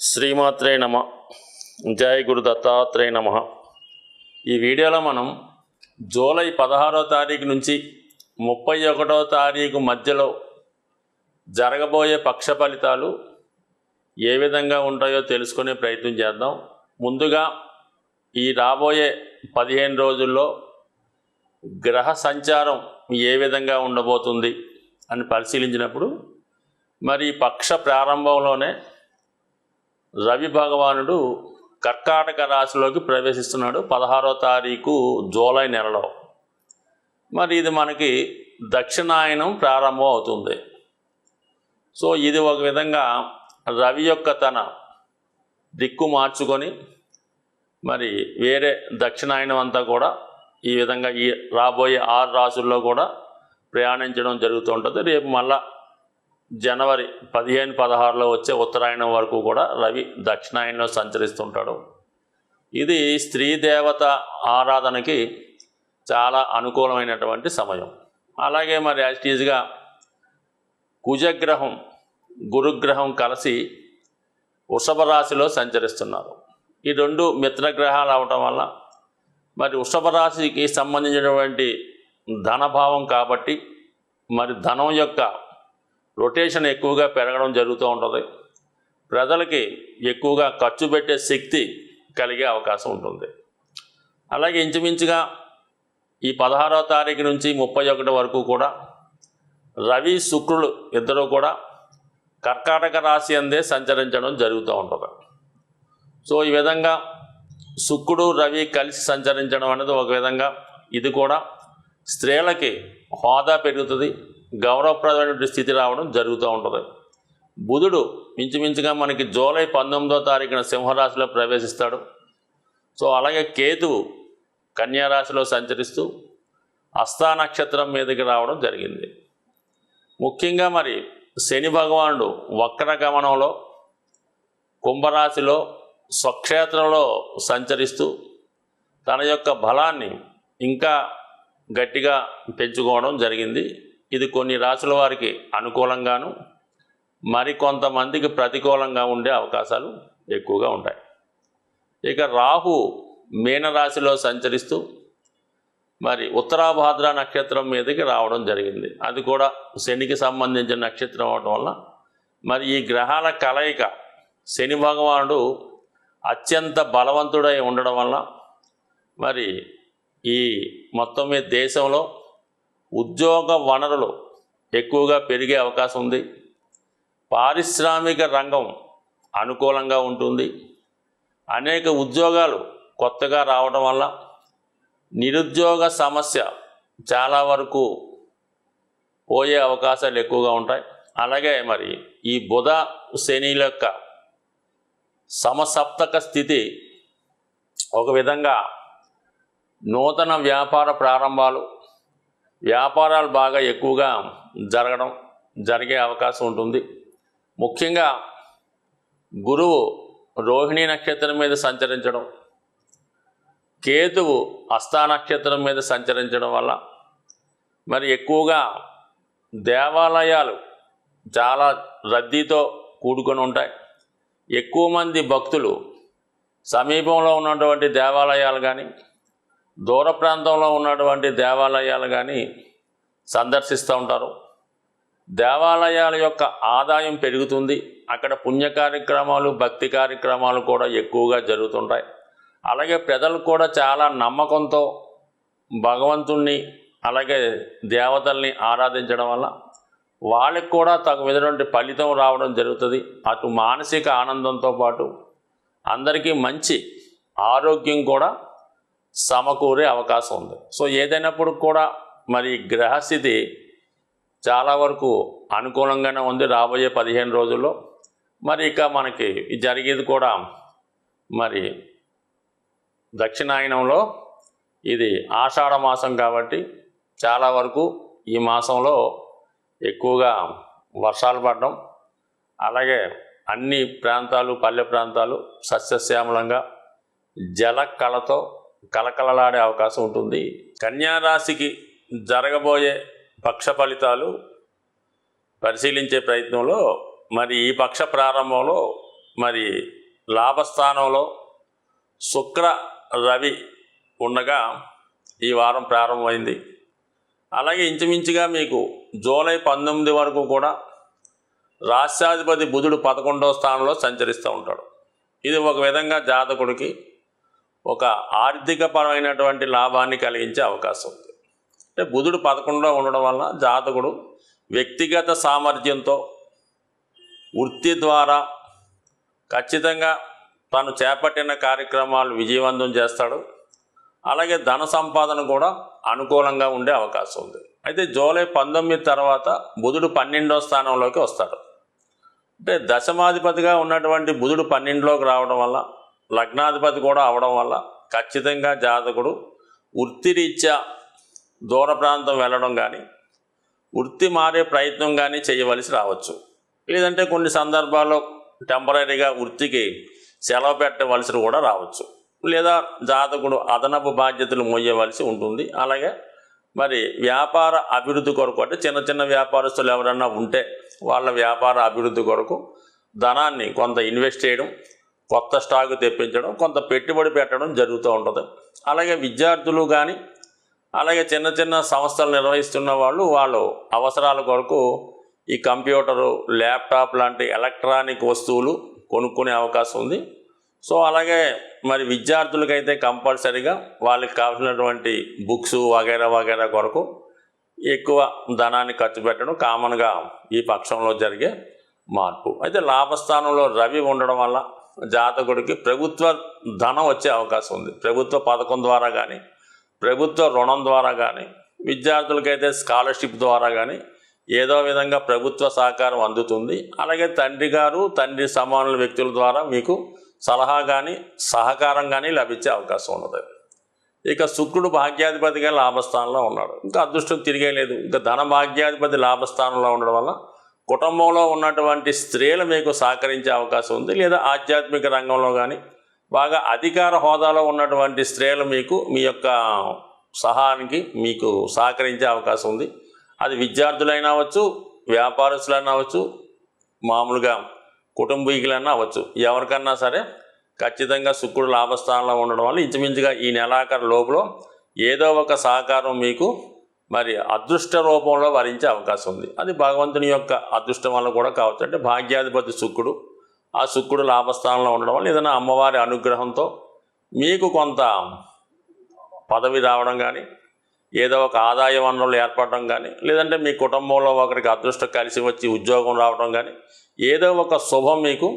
శ్రీమాత్రే నమ. జయ గురు దత్తాత్రేయ నమ. ఈ వీడియోలో మనం జూలై పదహారో తారీఖు నుంచి ముప్పై ఒకటో తారీఖు మధ్యలో జరగబోయే పక్ష ఫలితాలు ఏ విధంగా ఉంటాయో తెలుసుకునే ప్రయత్నం చేద్దాం. ముందుగా ఈ రాబోయే పదిహేను రోజుల్లో గ్రహ సంచారం ఏ విధంగా ఉండబోతుంది అని పరిశీలించినప్పుడు మరి ఈ పక్ష ప్రారంభంలోనే రవి భగవానుడు కర్కాటక రాశిలోకి ప్రవేశిస్తున్నాడు పదహారో తారీఖు జూలై నెలలో. మరి ఇది మనకి దక్షిణాయనం ప్రారంభం అవుతుంది. సో ఇది ఒక విధంగా రవి యొక్క తన దిక్కు మార్చుకొని మరి వేరే దక్షిణాయనం అంతా కూడా ఈ విధంగా ఈ రాబోయే ఆరు రాసుల్లో కూడా ప్రయాణించడం జరుగుతూ ఉంటుంది. రేపు మళ్ళా జనవరి పదిహేను పదహారులో వచ్చే ఉత్తరాయణం వరకు కూడా రవి దక్షిణాయనంలో సంచరిస్తుంటాడు. ఇది స్త్రీ దేవత ఆరాధనకి చాలా అనుకూలమైనటువంటి సమయం. అలాగే మరి యాజిటీజ్గా కుజగ్రహం గురుగ్రహం కలిసి వృషభ రాశిలో సంచరిస్తున్నారు. ఈ రెండు మిత్రగ్రహాలు అవటం వల్ల మరి వృషభ రాశికి సంబంధించినటువంటి ధనభావం కాబట్టి మరి ధనం యొక్క రొటేషన్ ఎక్కువగా పెరగడం జరుగుతూ ఉంటుంది. ప్రజలకి ఎక్కువగా ఖర్చు పెట్టే శక్తి కలిగే అవకాశం ఉంటుంది. అలాగే ఇంచుమించుగా ఈ పదహారో తారీఖు నుంచి ముప్పై ఒకటి వరకు కూడా రవి శుక్రులు ఇద్దరు కూడా కర్కాటక రాశి అందే సంచరించడం జరుగుతూ ఉంటుంది. సో ఈ విధంగా శుక్రుడు రవి కలిసి సంచరించడం అనేది ఒక విధంగా ఇది కూడా స్త్రీలకి హోదా పెరుగుతుంది. గౌరవప్రదమైనటువంటి స్థితి రావడం జరుగుతూ ఉంటుంది. బుధుడు మించుమించుగా మనకి జూలై పంతొమ్మిదో తారీఖున సింహరాశిలో ప్రవేశిస్తాడు. సో అలాగే కేతువు కన్యారాశిలో సంచరిస్తూ అస్థా నక్షత్రం మీదకి రావడం జరిగింది. ముఖ్యంగా మరి శని భగవానుడు వక్ర గమనంలో కుంభరాశిలో స్వక్షేత్రంలో సంచరిస్తూ తన యొక్క బలాన్ని ఇంకా గట్టిగా పెంచుకోవడం జరిగింది. ఇది కొన్ని రాశుల వారికి అనుకూలంగాను మరికొంతమందికి ప్రతికూలంగా ఉండే అవకాశాలు ఎక్కువగా ఉంటాయి. ఇక రాహు మీనరాశిలో సంచరిస్తూ మరి ఉత్తరాభాద్ర నక్షత్రం మీదకి రావడం జరిగింది. అది కూడా శనికి సంబంధించిన నక్షత్రం అవడం వల్ల మరి ఈ గ్రహాల కలయిక శని భగవానుడు అత్యంత బలవంతుడై ఉండడం వల్ల మరి ఈ మొత్తం మీద దేశంలో ఉద్యోగ వనరులు ఎక్కువగా పెరిగే అవకాశం ఉంది. పారిశ్రామిక రంగం అనుకూలంగా ఉంటుంది. అనేక ఉద్యోగాలు కొత్తగా రావడం వల్ల నిరుద్యోగ సమస్య చాలా వరకు పోయే అవకాశాలు ఎక్కువగా ఉంటాయి. అలాగే మరి ఈ బుధ శనిల యొక్క సమసప్తక స్థితి ఒక విధంగా నూతన వ్యాపార ప్రారంభాలు వ్యాపారాలు బాగా ఎక్కువగా జరగడం జరిగే అవకాశం ఉంటుంది. ముఖ్యంగా గురువు రోహిణి నక్షత్రం మీద సంచరించడం కేతువు అస్థా నక్షత్రం మీద సంచరించడం వల్ల మరి ఎక్కువగా దేవాలయాలు చాలా రద్దీతో కూడుకొని ఉంటాయి. ఎక్కువ మంది భక్తులు సమీపంలో ఉన్నటువంటి దేవాలయాలు కానీ దూర ప్రాంతంలో ఉన్నటువంటి దేవాలయాలు కానీ సందర్శిస్తూ ఉంటారు. దేవాలయాల యొక్క ఆదాయం పెరుగుతుంది. అక్కడ పుణ్య కార్యక్రమాలు భక్తి కార్యక్రమాలు కూడా ఎక్కువగా జరుగుతుంటాయి. అలాగే ప్రజలు కూడా చాలా నమ్మకంతో భగవంతుణ్ణి అలాగే దేవతల్ని ఆరాధించడం వల్ల వాళ్ళకి కూడా తగు విధటువంటి ఫలితం రావడం జరుగుతుంది. అటు మానసిక ఆనందంతో పాటు అందరికీ మంచి ఆరోగ్యం కూడా సమకూరే అవకాశం ఉంది. సో ఏదైనప్పుడు కూడా మరి గ్రహస్థితి చాలా వరకు అనుకూలంగానే ఉంది రాబోయే పదిహేను రోజుల్లో. మరి ఇక మనకి ఇది జరిగేది కూడా మరి దక్షిణాయనంలో ఇది ఆషాఢ మాసం కాబట్టి చాలా వరకు ఈ మాసంలో ఎక్కువగా వర్షాలు పడడం అలాగే అన్ని ప్రాంతాలు పల్లె ప్రాంతాలు సస్యశ్యామలంగా జల కళతో కలకలలాడే అవకాశం ఉంటుంది. కన్యా రాశికి జరగబోయే పక్ష ఫలితాలు పరిశీలించే ప్రయత్నంలో మరి ఈ పక్ష ప్రారంభంలో మరి లాభస్థానంలో శుక్ర రవి ఉండగా ఈ వారం ప్రారంభమైంది. అలాగే ఇంచుమించుగా మీకు జూలై పంతొమ్మిది వరకు కూడా రాష్ట్రాధిపతి బుధుడు పదకొండవ స్థానంలో సంచరిస్తూ ఉంటాడు. ఇది ఒక విధంగా జాతకుడికి ఒక ఆర్థికపరమైనటువంటి లాభాన్ని కలిగించే అవకాశం ఉంది. అంటే బుధుడు పదకొండులో ఉండడం వలన జాతకుడు వ్యక్తిగత సామర్థ్యంతో వృత్తి ద్వారా ఖచ్చితంగా తను చేపట్టిన కార్యక్రమాలు విజయవంతం చేస్తాడు. అలాగే ధన సంపాదన కూడా అనుకూలంగా ఉండే అవకాశం ఉంది. అయితే జూలై పంతొమ్మిది తర్వాత బుధుడు పన్నెండో స్థానంలోకి వస్తాడు. అంటే దశమాధిపతిగా ఉన్నటువంటి బుధుడు పన్నెండులోకి రావడం వల్ల లగ్నాధిపతి కూడా అవడం వల్ల ఖచ్చితంగా జాతకుడు వృత్తిరీత్యా దూర ప్రాంతం వెళ్ళడం కానీ వృత్తి మారే ప్రయత్నం కానీ చేయవలసి రావచ్చు. లేదంటే కొన్ని సందర్భాల్లో టెంపరీగా వృత్తికి సెలవు పెట్టవలసి కూడా రావచ్చు. లేదా జాతకుడు అదనపు బాధ్యతలు మోయవలసి ఉంటుంది. అలాగే మరి వ్యాపార అభివృద్ధి కొరకు అంటే చిన్న చిన్న వ్యాపారస్తులు ఎవరన్నా ఉంటే వాళ్ళ వ్యాపార అభివృద్ధి కొరకు ధనాన్ని కొంత ఇన్వెస్ట్ చేయడం కొత్త స్టాక్ తెప్పించడం కొంత పెట్టుబడి పెట్టడం జరుగుతూ ఉంటుంది. అలాగే విద్యార్థులు కానీ అలాగే చిన్న చిన్న సంస్థలు నిర్వహిస్తున్న వాళ్ళు వాళ్ళు అవసరాల కొరకు ఈ కంప్యూటరు ల్యాప్టాప్ లాంటి ఎలక్ట్రానిక్ వస్తువులు కొనుక్కునే అవకాశం ఉంది. సో అలాగే మరి విద్యార్థులకైతే కంపల్సరీగా వాళ్ళకి కావాల్సినటువంటి బుక్స్ వగైరా వగైరా కొరకు ఎక్కువ ధనాన్ని ఖర్చు పెట్టడం కామన్గా ఈ పక్షంలో జరిగే మార్పు. అయితే లాభస్థానంలో రవి ఉండడం వల్ల జాతకుడికి ప్రభుత్వ ధనం వచ్చే అవకాశం ఉంది. ప్రభుత్వ పథకం ద్వారా కానీ ప్రభుత్వ రుణం ద్వారా కానీ విద్యార్థులకైతే స్కాలర్షిప్ ద్వారా కానీ ఏదో విధంగా ప్రభుత్వ సహకారం అందుతుంది. అలాగే తండ్రి గారు తండ్రి సమానుల వ్యక్తుల ద్వారా మీకు సలహా కానీ సహకారం కానీ లభించే అవకాశం ఉన్నది. ఇక శుక్రుడు భాగ్యాధిపతిగా లాభస్థానంలో ఉన్నాడు. ఇంకా అదృష్టం తిరిగే లేదు ఇంకా ధన భాగ్యాధిపతి లాభస్థానంలో ఉండడం వల్ల కుటుంబంలో ఉన్నటువంటి స్త్రీలు మీకు సహకరించే అవకాశం ఉంది లేదా ఆధ్యాత్మిక రంగంలో కానీ బాగా అధికార హోదాలో ఉన్నటువంటి స్త్రీలు మీకు మీ యొక్క సహాయానికి మీకు సహకరించే అవకాశం ఉంది. అది విద్యార్థులైనా అవ్వచ్చు వ్యాపారస్తులైనా అవ్వచ్చు మామూలుగా కుటుంబీకులైనా అవ్వచ్చు. ఎవరికన్నా సరే ఖచ్చితంగా శుక్రుడు లాభస్థానంలో ఉండడం వల్ల ఇంచుమించుగా ఈ నెలాఖరు లోపల ఏదో ఒక సహకారం మీకు మరి అదృష్ట రూపంలో వరించే అవకాశం ఉంది. అది భగవంతుని యొక్క అదృష్టం వల్ల కూడా కావచ్చు. అంటే భాగ్యాధిపతి శుక్రుడు ఆ శుక్రుడు లాభస్థానంలో ఉండడం వల్ల ఏదైనా అమ్మవారి అనుగ్రహంతో మీకు కొంత పదవి రావడం కానీ ఏదో ఒక ఆదాయ వనరులు ఏర్పడడం కానీ లేదంటే మీ కుటుంబంలో ఒకరికి అదృష్టం కలిసి వచ్చి ఉద్యోగం రావడం కానీ ఏదో ఒక శుభం మీకు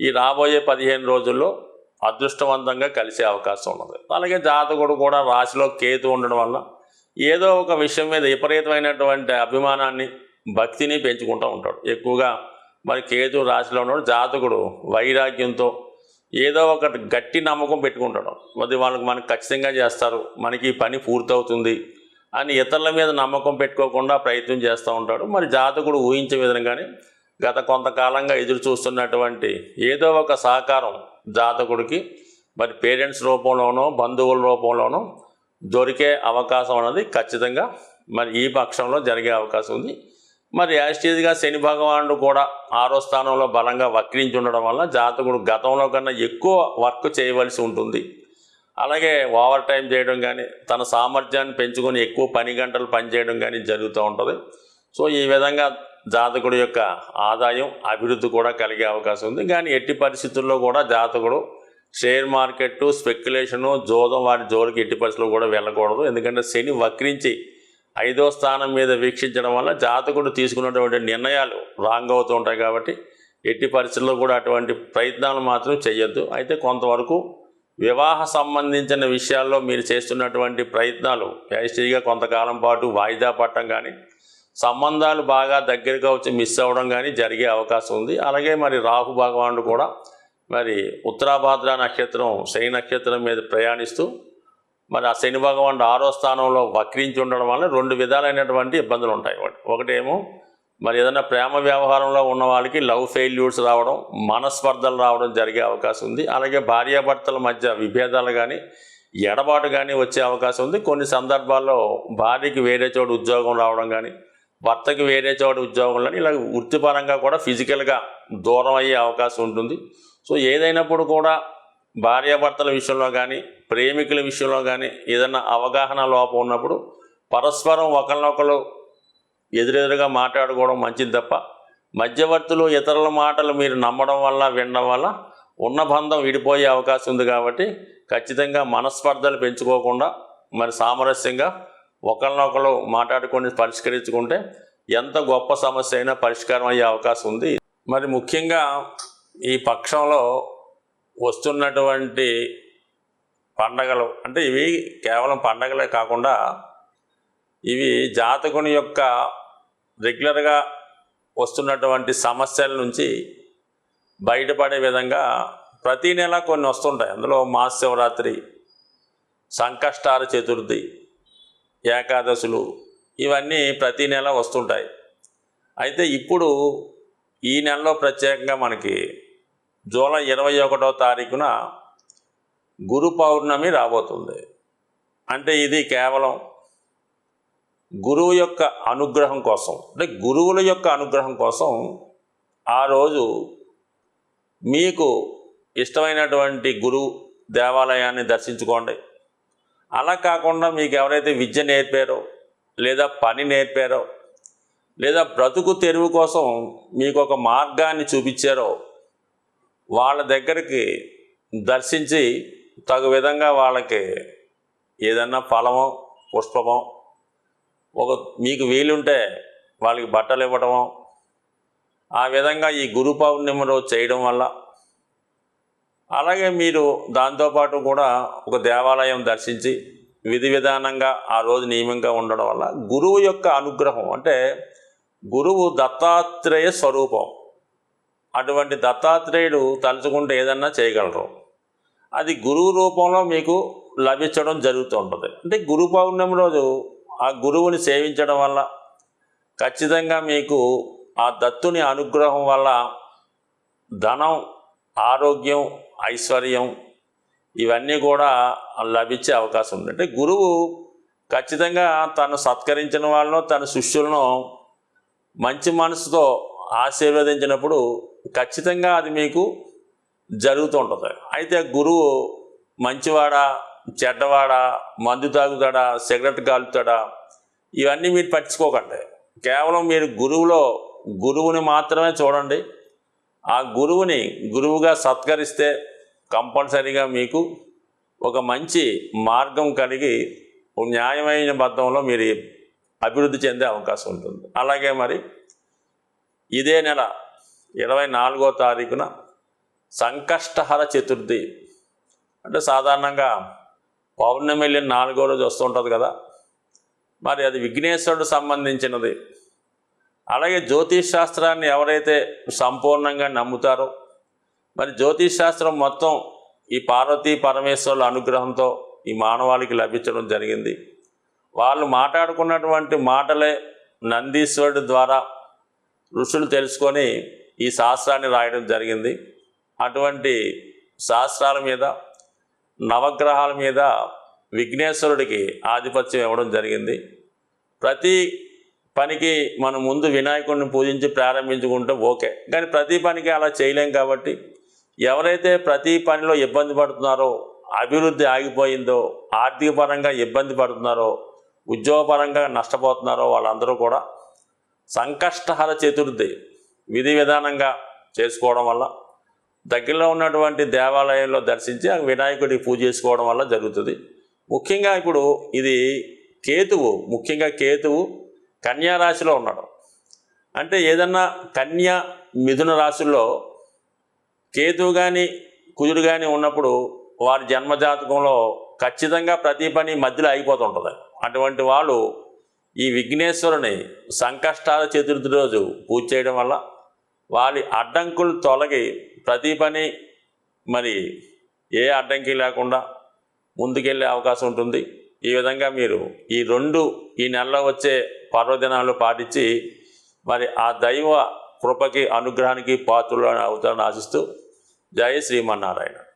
ఈ రాబోయే పదిహేను రోజుల్లో అదృష్టవంతంగా కలిసే అవకాశం ఉన్నది. అలాగే జాతకుడు కూడా రాశిలో కేతు ఉండడం వల్ల ఏదో ఒక విషయం మీద విపరీతమైనటువంటి అభిమానాన్ని భక్తిని పెంచుకుంటూ ఉంటాడు. ఎక్కువగా మరి కేతు రాశిలో ఉన్నాడు జాతకుడు వైరాగ్యంతో ఏదో ఒక గట్టి నమ్మకం పెట్టుకుంటాడు. మరి వాళ్ళకి మనకు ఖచ్చితంగా చేస్తారు మనకి ఈ పని పూర్తవుతుంది అని ఇతరుల మీద నమ్మకం పెట్టుకోకుండా ప్రయత్నం చేస్తూ ఉంటాడు. మరి జాతకుడు ఊహించే విధంగానే గత కొంతకాలంగా ఎదురు చూస్తున్నటువంటి ఏదో ఒక సహకారం జాతకుడికి మరి పేరెంట్స్ రూపంలోనో బంధువుల రూపంలోనో దొరికే అవకాశం అన్నది ఖచ్చితంగా మరి ఈ పక్షంలో జరిగే అవకాశం ఉంది. మరి యాస్టీజ్గా శని భగవానుడు కూడా ఆరో స్థానంలో బలంగా వక్రించి ఉండడం వల్ల జాతకుడు గతంలో కన్నా ఎక్కువ వర్క్ చేయవలసి ఉంటుంది. అలాగే ఓవర్ టైం చేయడం కానీ తన సామర్థ్యాన్ని పెంచుకొని ఎక్కువ పని గంటలు పనిచేయడం కానీ జరుగుతూ ఉంటుంది. సో ఈ విధంగా జాతకుడు యొక్క ఆదాయం అభివృద్ధి కూడా కలిగే అవకాశం ఉంది. కానీ ఎట్టి పరిస్థితుల్లో కూడా జాతకుడు షేర్ మార్కెట్ స్పెక్యులేషను జోదం వారి జోలికి ఎట్టి పరిస్థితులు కూడా వెళ్ళకూడదు. ఎందుకంటే శని వక్రించి ఐదో స్థానం మీద వీక్షించడం వల్ల జాతకుడు తీసుకున్నటువంటి నిర్ణయాలు రాంగ్ అవుతూ ఉంటాయి కాబట్టి ఎట్టి పరిస్థితుల్లో కూడా అటువంటి ప్రయత్నాలు మాత్రం చేయొద్దు అయితే కొంతవరకు వివాహ సంబంధించిన విషయాల్లో మీరు చేస్తున్నటువంటి ప్రయత్నాలు యాస్టీగా కొంతకాలం పాటు వాయిదా పట్టడం కానీ సంబంధాలు బాగా దగ్గరగా వచ్చి మిస్ అవ్వడం కానీ జరిగే అవకాశం ఉంది. అలాగే మరి రాహు భగవానుడు కూడా మరి ఉత్తరాభాద్ర నక్షత్రం శని నక్షత్రం మీద ప్రయాణిస్తూ మరి ఆ శని భగవానుడు ఆరో స్థానంలో వక్రించి ఉండడం వల్ల రెండు విధాలైనటువంటి ఇబ్బందులు ఉంటాయి ఒకటేమో మరి ఏదైనా ప్రేమ వ్యవహారంలో ఉన్న వాళ్ళకి లవ్ ఫెయిల్యూర్స్ రావడం మనస్పర్ధలు రావడం జరిగే అవకాశం ఉంది. అలాగే భార్యాభర్తల మధ్య విభేదాలు కానీ ఎడబాటు కానీ వచ్చే అవకాశం ఉంది. కొన్ని సందర్భాల్లో భార్యకి వేరే చోటు ఉద్యోగం రావడం కానీ భర్తకి వేరే చోట ఉద్యోగం కానీ ఇలా వృత్తిపరంగా కూడా ఫిజికల్గా దూరం అయ్యే అవకాశం ఉంటుంది. సో ఏదైనప్పుడు కూడా భార్యాభర్తల విషయంలో కానీ ప్రేమికుల విషయంలో కానీ ఏదైనా అవగాహన లోపం ఉన్నప్పుడు పరస్పరం ఒకరినొకరు ఎదురెదురుగా మాట్లాడుకోవడం మంచిది తప్ప మధ్యవర్తులు ఇతరుల మాటలు మీరు నమ్మడం వల్ల వినడం వల్ల ఉన్న బంధం విడిపోయే అవకాశం ఉంది కాబట్టి ఖచ్చితంగా మనస్పర్ధలు పెంచుకోకుండా మరి సామరస్యంగా ఒకరినొకరు మాట్లాడుకొని పరిష్కరించుకుంటే ఎంత గొప్ప సమస్య అయినా పరిష్కారం అయ్యే అవకాశం ఉంది. మరి ముఖ్యంగా ఈ పక్షంలో వస్తున్నటువంటి పండగలు అంటే ఇవి కేవలం పండగలే కాకుండా ఇవి జాతకుని యొక్క రెగ్యులర్గా వస్తున్నటువంటి సమస్యల నుంచి బయటపడే విధంగా ప్రతీ నెల కొన్ని వస్తుంటాయి. అందులో మహాశివరాత్రి సంకష్టార చతుర్థి ఏకాదశులు ఇవన్నీ ప్రతీ నెల వస్తుంటాయి. అయితే ఇప్పుడు ఈ నెలలో ప్రత్యేకంగా మనకి జూలై ఇరవై ఒకటో తారీఖున గురు పౌర్ణమి రాబోతుంది. అంటే ఇది కేవలం గురువు యొక్క అనుగ్రహం కోసం. అంటే గురువుల యొక్క అనుగ్రహం కోసం ఆ రోజు మీకు ఇష్టమైనటువంటి గురువు దేవాలయాన్ని దర్శించుకోండి. అలా కాకుండా మీకు ఎవరైతే విద్య నేర్పారో లేదా పని నేర్పారో లేదా బ్రతుకు తెరువు కోసం మీకు ఒక మార్గాన్ని చూపించారో వాళ్ళ దగ్గరికి దర్శించి తగు విధంగా వాళ్ళకి ఏదన్నా ఫలమో పుష్పమో ఒక మీకు వీలుంటే వాళ్ళకి బట్టలు ఇవ్వటమో ఆ విధంగా ఈ గురు పౌర్ణిమ రోజు చేయడం వల్ల అలాగే మీరు దాంతోపాటు కూడా ఒక దేవాలయం దర్శించి విధి విధానంగా ఆ రోజు నియమంగా ఉండడం వల్ల గురువు యొక్క అనుగ్రహం అంటే గురువు దత్తాత్రేయ స్వరూపం. అటువంటి దత్తాత్రేయుడు తలుచుకుంటే ఏదన్నా చేయగలరు. అది గురువు రూపంలో మీకు లభించడం జరుగుతూ ఉంటుంది. అంటే గురు పౌర్ణమి రోజు ఆ గురువుని సేవించడం వల్ల ఖచ్చితంగా మీకు ఆ దత్తుని అనుగ్రహం వల్ల ధనం ఆరోగ్యం ఐశ్వర్యం ఇవన్నీ కూడా లభించే అవకాశం ఉంది. అంటే గురువు ఖచ్చితంగా తను సత్కరించిన వాళ్ళను తన శిష్యులను మంచి మనసుతో ఆశీర్వదించినప్పుడు ఖచ్చితంగా అది మీకు జరుగుతూ ఉంటుంది. అయితే గురువు మంచివాడా చెడ్డవాడా మందు తాగుతాడా సిగరెట్ కాలుతాడా ఇవన్నీ మీరు పట్టించుకోకండి. కేవలం మీరు గురువులో గురువుని మాత్రమే చూడండి. ఆ గురువుని గురువుగా సత్కరిస్తే కంపల్సరీగా మీకు ఒక మంచి మార్గం కలిగి న్యాయమైన బద్ధంలో మీరు అభివృద్ధి చెందే అవకాశం ఉంటుంది. అలాగే మరి ఇదే నెల ఇరవై నాలుగో తారీఖున సంకష్టహర చతుర్థి. అంటే సాధారణంగా పౌర్ణమి వెళ్ళిన నాలుగో రోజు వస్తుంటుంది కదా. మరి అది విఘ్నేశ్వరుడు సంబంధించినది. అలాగే జ్యోతిష్ శాస్త్రాన్ని ఎవరైతే సంపూర్ణంగా నమ్ముతారో మరి జ్యోతిష్ శాస్త్రం మొత్తం ఈ పార్వతీ పరమేశ్వరుల అనుగ్రహంతో ఈ మానవాళికి లభించడం జరిగింది. వాళ్ళు మాట్లాడుకున్నటువంటి మాటలే నందీశ్వరుడు ద్వారా ఋషులు తెలుసుకొని ఈ శాస్త్రాన్ని రాయడం జరిగింది. అటువంటి శాస్త్రాల మీద నవగ్రహాల మీద విఘ్నేశ్వరుడికి ఆధిపత్యం ఇవ్వడం జరిగింది. ప్రతి పనికి మనం ముందు వినాయకుడిని పూజించి ప్రారంభించుకుంటే ఓకే. కానీ ప్రతి పనికి అలా చేయలేం కాబట్టి ఎవరైతే ప్రతి పనిలో ఇబ్బంది పడుతున్నారో అభివృద్ధి ఆగిపోయిందో ఆర్థిక పరంగా ఇబ్బంది పడుతున్నారో ఉద్యోగపరంగా నష్టపోతున్నారో వాళ్ళందరూ కూడా సంకష్టహర చతుర్థి విధి విధానంగా చేసుకోవడం వల్ల దగ్గరలో ఉన్నటువంటి దేవాలయంలో దర్శించి ఆ వినాయకుడికి పూజ చేసుకోవడం వల్ల జరుగుతుంది. ముఖ్యంగా ఇప్పుడు ఇది కేతువు ముఖ్యంగా కేతువు కన్యా రాశిలో ఉన్నాడు. అంటే ఏదన్నా కన్యా మిథున రాశుల్లో కేతువు కానీ కుజుడు కానీ ఉన్నప్పుడు వారి జన్మజాతకంలో ఖచ్చితంగా ప్రతి పని మధ్యలో అయిపోతుంటుంది. అటువంటి వాళ్ళు ఈ విఘ్నేశ్వరుని సంకష్టాల చతుర్థి రోజు పూజ చేయడం వల్ల వారి అడ్డంకులు తొలగి ప్రతి పని మరి ఏ అడ్డంకి లేకుండా ముందుకెళ్ళే అవకాశం ఉంటుంది. ఈ విధంగా మీరు ఈ రెండు ఈ నెలలో వచ్చే పర్వదినాలు పాటించి మరి ఆ దైవ కృపకి అనుగ్రహానికి పాత్రలు అవుతారని ఆశిస్తూ జయ శ్రీమన్నారాయణ.